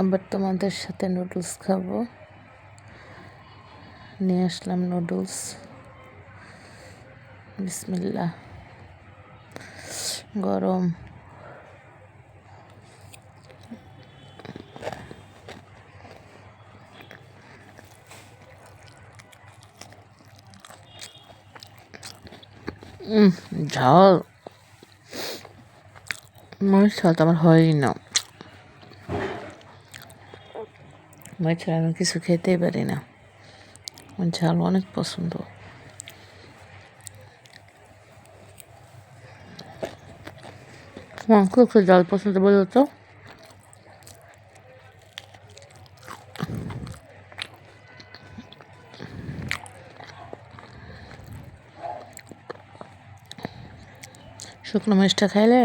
আবার তোমাদের সাথে নুডলস খাব। নিয়ে আসলাম নুডলস। বিসমিল্লা গরম। ঝাল। মরিচ ঝাল তো আমার হয়ই না। মরিচ ছাড়া আমি কিছু খেতেই পারি না। আমার ঝাল অনেক পছন্দ। খুব ঝাল পছন্দ বলো তো? শুকনো মরিচটা খাইলে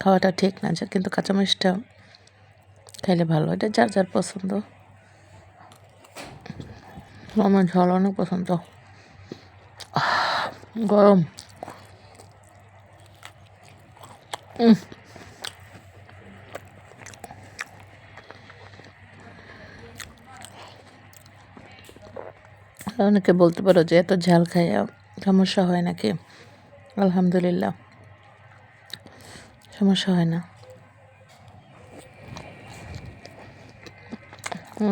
খাওয়াটা ঠিক না, কিন্তু কাঁচা মরিচটা খাইলে ভালো, এটা যার যার পছন্দ। আমার ঝাল অনেক পছন্দ। গরম। অনেকে বলতে পারো যে এত ঝাল খাইয়া সমস্যা হয় নাকি? আলহামদুলিল্লাহ। সমস্যা হয় না।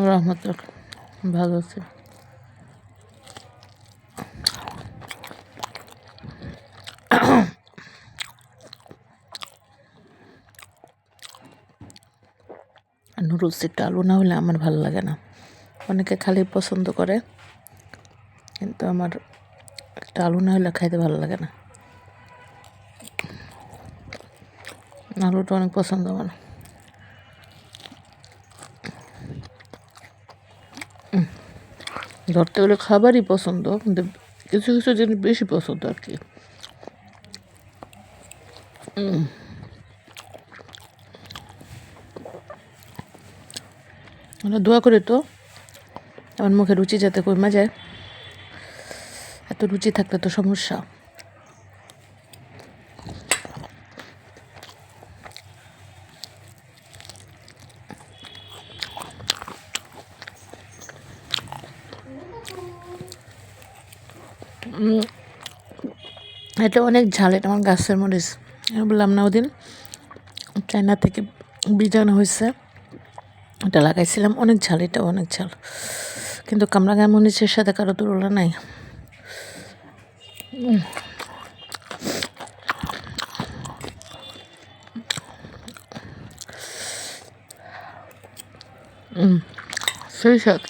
রহমত ভালো আছে। নুডলস একটু আলু না হলে আমার ভালো লাগে না। অনেকে খালি পছন্দ করে, কিন্তু আমার একটা আলু না হলে খাইতে ভালো লাগে না। আলুটা অনেক পছন্দ আমার। ধরতে গেলে খাবারই পছন্দ, কিন্তু কিছু কিছু জিনিস বেশি পছন্দ আর কি। মানে দোয়া করে তো, আমার মুখে রুচি যাতে কমে যায়। এত রুচি থাকলে তো সমস্যা। এটা অনেক ঝাল, এটা আমার গাছের মরিচ। বললাম না ওদিন, চায়না থেকে বীজাণু হয়েছে। ওটা লাগাইছিলাম, অনেক ঝাল, এটাও অনেক ঝাল। কিন্তু কামরাঙ্গা মরিচের সাথে কারও তুলনা নাই। সেই সাথে